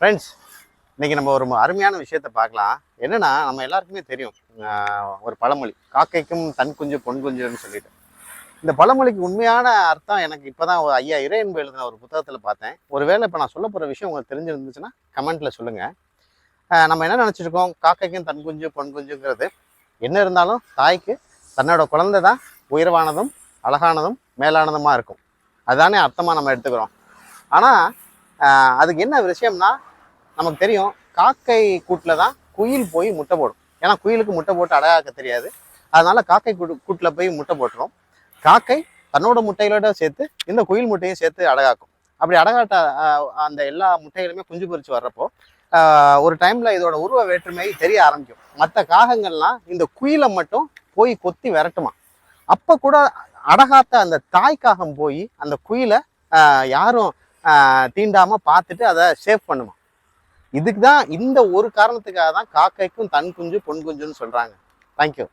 Friends இன்றைக்கி நம்ம ஒரு அருமையான விஷயத்தை பார்க்கலாம். என்னன்னா நம்ம எல்லாருக்குமே தெரியும் ஒரு பழமொழி காக்கைக்கும் தன் குஞ்சு பொன் குஞ்சுன்னு சொல்லிட்டு. இந்த பழமொழிக்கு உண்மையான அர்த்தம் எனக்கு இப்போதான் ஒரு ஐயா இறையன்பு எழுதின ஒரு புத்தகத்தில் பார்த்தேன். ஒருவேளை இப்போ நான் சொல்ல போகிற விஷயம் உங்களுக்கு தெரிஞ்சிருந்துச்சுன்னா கமெண்ட்டில் சொல்லுங்கள் நம்ம என்ன நினச்சிருக்கோம்? காக்கைக்கும் தன் குஞ்சு பொன் குஞ்சுங்கிறது என்ன இருந்தாலும் தாய்க்கு தன்னோட குழந்தை தான் உயர்வானதும் அழகானதும் மேலானதுமாக இருக்கும். அதுதானே அர்த்தமாக நம்ம எடுத்துக்கிறோம். ஆனால் அதுக்கு என்ன விஷயம்னா நமக்கு தெரியும் காக்கை கூட்டில் தான் குயில் போய் முட்டை போடும். ஏன்னா குயிலுக்கு முட்டை போட்டு அடையாக்க தெரியாது. அதனால காக்கை கூட்டில் போய் முட்டை போட்டுரும். காக்கை தன்னோட முட்டைகளோட சேர்த்து இந்த குயில் முட்டையும் சேர்த்து அடகாக்கும் அப்படி அடகாட்ட அந்த எல்லா முட்டைகளுமே குஞ்சு பொறிச்சு வர்றப்போ ஒரு டைமில் இதோட உருவ வேற்றுமை தெரிய ஆரம்பிக்கும். மற்ற காகங்கள்லாம் இந்த குயிலை மட்டும் போய் கொத்தி விரட்டுமா. அப்போ கூட அடகாத்த அந்த தாய் காகம் போய் அந்த குயிலை யாரும் தீண்டாமல் பார்த்துட்டு அதை சேவ் பண்ணுமா. இதுக்கு தான் இந்த ஒரு காரணத்துக்காக தான் காக்கைக்கும் தன் குஞ்சு பொன் குஞ்சுன்னு சொல்கிறாங்க தேங்க்யூ